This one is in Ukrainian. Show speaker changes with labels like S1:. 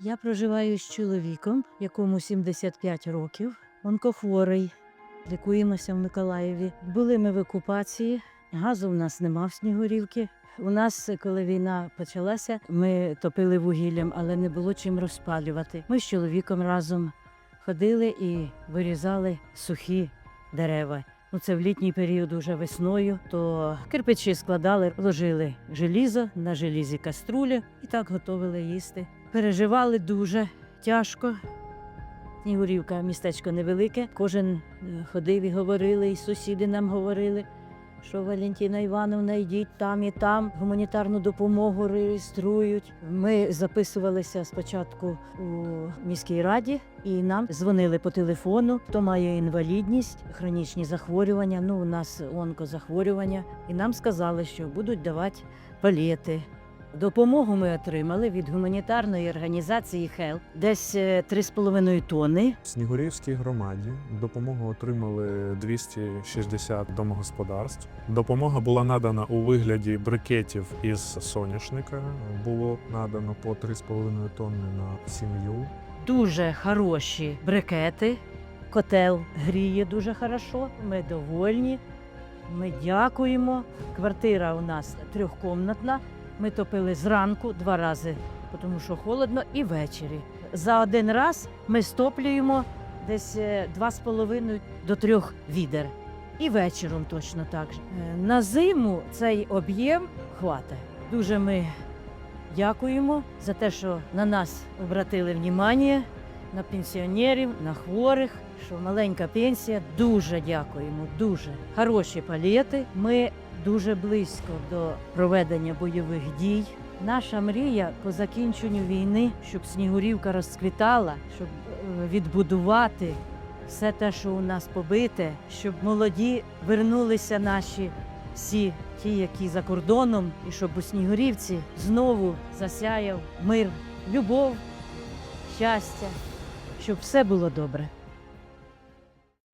S1: Я проживаю з чоловіком, якому 75 років, онкохворий. Лікуємося в Миколаєві. Були ми в окупації, газу в нас нема в Снігурівці. У нас, коли війна почалася, ми топили вугіллям, але не було чим розпалювати. Ми з чоловіком разом ходили і вирізали сухі дерева. Ну, це в літній період уже весною, то кирпичі складали, ложили желізо на желізі каструлі і так готували їсти. Переживали дуже тяжко. Снігурівка містечко невелике. Кожен е, ходив і говорили, і сусіди нам говорили, що Валентина Івановна, йдіть там і там, гуманітарну допомогу реєструють. Ми записувалися спочатку у міській раді, і нам дзвонили по телефону, хто має інвалідність, хронічні захворювання. Ну, у нас онкозахворювання. І нам сказали, що будуть давати палети. Допомогу ми отримали від гуманітарної організації HELP, десь е, 3,5 тонни.
S2: В Снігурівській громаді допомогу отримали 260 домогосподарств. Допомога була надана у вигляді брикетів із соняшника. Було надано по 3,5 тонни на сім'ю.
S1: Дуже хороші брикети. Котел гріє дуже хорошо. Ми довольні. Ми дякуємо. Квартира у нас трьохкомнатна. Ми топили зранку два рази, тому що холодно, і ввечері. За один раз ми стоплюємо десь е, два з половиною до трьох відер. І вечором точно так же. Е, На зиму цей об'єм хватає. Дуже ми дякуємо за те, що на нас обратили внимання, на пенсіонерів, на хворих. Що маленька пенсія. Дуже дякуємо. Дуже хороші палети. Ми дуже близько до проведення бойових дій. Наша мрія по закінченню війни, щоб Снігурівка розквітала, щоб е, відбудувати все те, що у нас побите, щоб молоді вернулися наші всі ті, які за кордоном, і щоб у Снігурівці знову засяяв мир, любов, щастя, щоб все було добре.